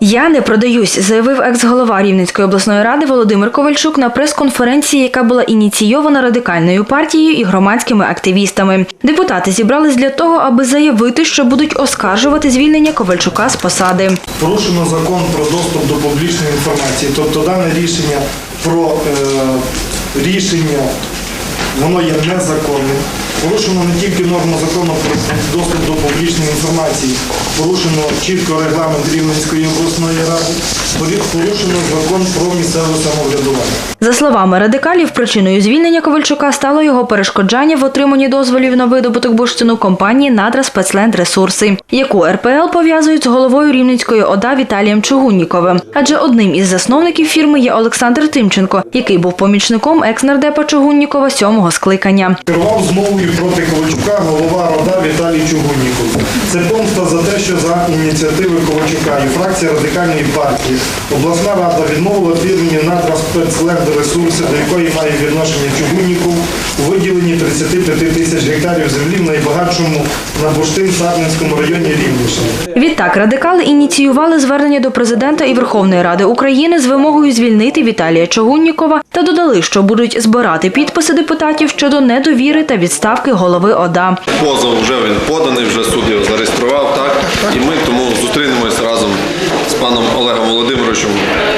Я не продаюсь, заявив екс-голова Рівненської обласної ради Володимир Ковальчук на прес-конференції, яка була ініційована радикальною партією і громадськими активістами. Депутати зібрались для того, аби заявити, що будуть оскаржувати звільнення Ковальчука з посади. Порушено закон про доступ до публічної інформації. Тобто дане рішення про е, рішення воно є незаконним. Порушено не тільки норму закону про доступ до публічної інформації, порушено чітко регламент Рівненської обласної ради, порушено закон про місцеве самоврядування. За словами радикалів, причиною звільнення Ковальчука стало його перешкоджання в отриманні дозволів на видобуток бурштину компанії Надра Спецлендресурси, яку РПЛ пов'язують з головою Рівненської ОДА Віталієм Чугунніковим. Адже одним із засновників фірми є Олександр Тимченко, який був помічником екс-нардепа Чугуннікова сьомого скликання. Керував змовою проти Ковальчука голова рода Віталій Це помста за те, що за ініціативи Ковальчука і фракція радикальної партії обласна рада відмовила фірмі «Надра спецлендресурси, до якої має відношення Чугунніков, у виділенні 35 тисяч гектарів землі в найбагатшому на бурштин Сарненському районі Рівненщини. Відтак радикали ініціювали звернення до президента і Верховної Ради України з вимогою звільнити Віталія Чогуннікова та додали, що будуть збирати підписи депутатів щодо недовіри та відставки голови ОДА. Позов вже він поданий, вже суд його зареєстрував, так? І ми тому зустрінемось разом з паном Олегом Володимировичем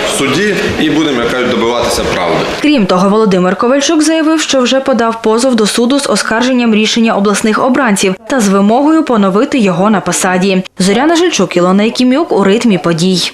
в суді і будемо як кажуть, добиватися правди. Крім того, Володимир Ковальчук заявив, що вже подав позов до суду з оскарженням рішення обласних обранців та з вимогою поновити його на посаді. Зоряна Жильчук, Ілона Якімюк у ритмі подій.